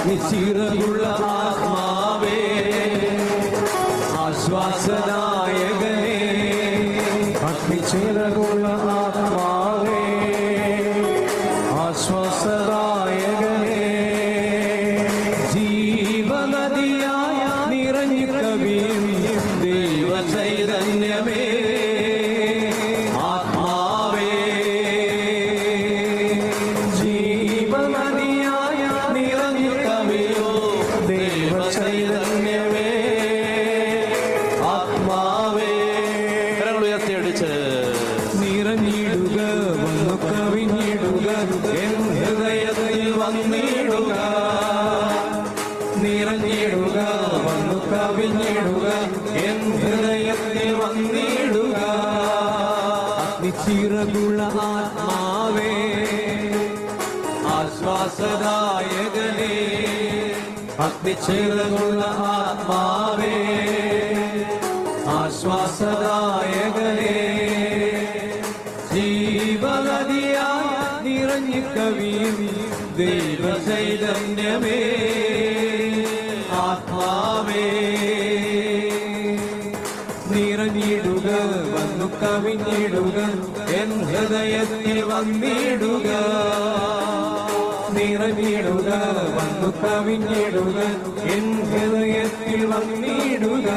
അഗ്നിച്ചിറകുള്ള ആത്മാവേ ആശ്വാസനായകനെ അഗ്നിച്ചിറകുള്ള വന്നിടുക നിറഞ്ഞിടുക വന്നു കവിഞ്ഞിടുക. എൻ ഹൃദയത്തിൽ വന്നിടുക. അഗ്നിച്ചിറകുള്ള ആത്മാവേ ആശ്വാസദായകനേ. അഗ്നിച്ചിറകുള്ള ആത്മാവേ ആശ്വാസദായകനേ. ജീവനദിയായ നിറഞ്ഞു കവിയും ദൈവചൈതന്യമേ ആത്മാവേ. നിറഞ്ഞിടുക വന്നു കവിഞ്ഞിടുക എൻ ഹൃദയത്തിൽ വന്നിടുക. നിറഞ്ഞിടുക വന്നു കവിഞ്ഞിടുക എൻ ഹൃദയത്തിൽ വന്നിടുക.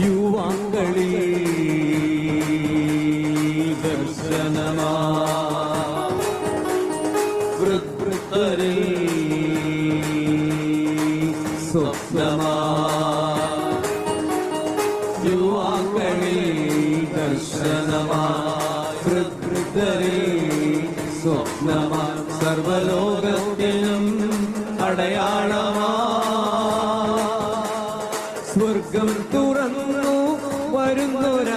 യുവാങ്കളി ദർശനമാ. സ്വപ്നമാ. യുവാക്കളിൽ ദർശനമാ. വൃദ്ധരിൽ സ്വപ്നമാ. സർവലോകത്തിനും അടയാളമാ.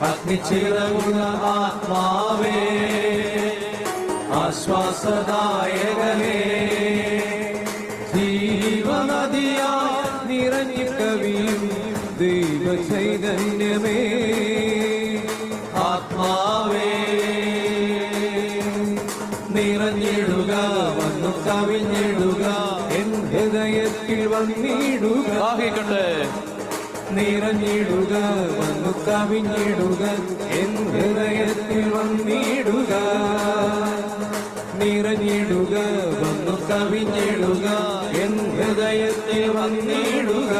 അഗ്നിച്ചിറകുള്ള ആത്മാവേ ആശ്വാസദായകനേ. ജീവനദിയാ നിറഞ്ഞു കവിയും ദൈവചൈതന്യമേ ആത്മാവേ. നിറഞ്ഞിടുക വന്നു കവിഞ്ഞിടുക എൻ ഹൃദയത്തിൽ വന്നിടുക. നിറഞ്ഞിടുക വന്നു കവിഞ്ഞിടുക എൻ ഹൃദയത്തിൽ വന്നിടുക. നിറഞ്ഞിടുക വന്നു കവിഞ്ഞിടുക എൻ ഹൃദയത്തിൽ വന്നിടുക.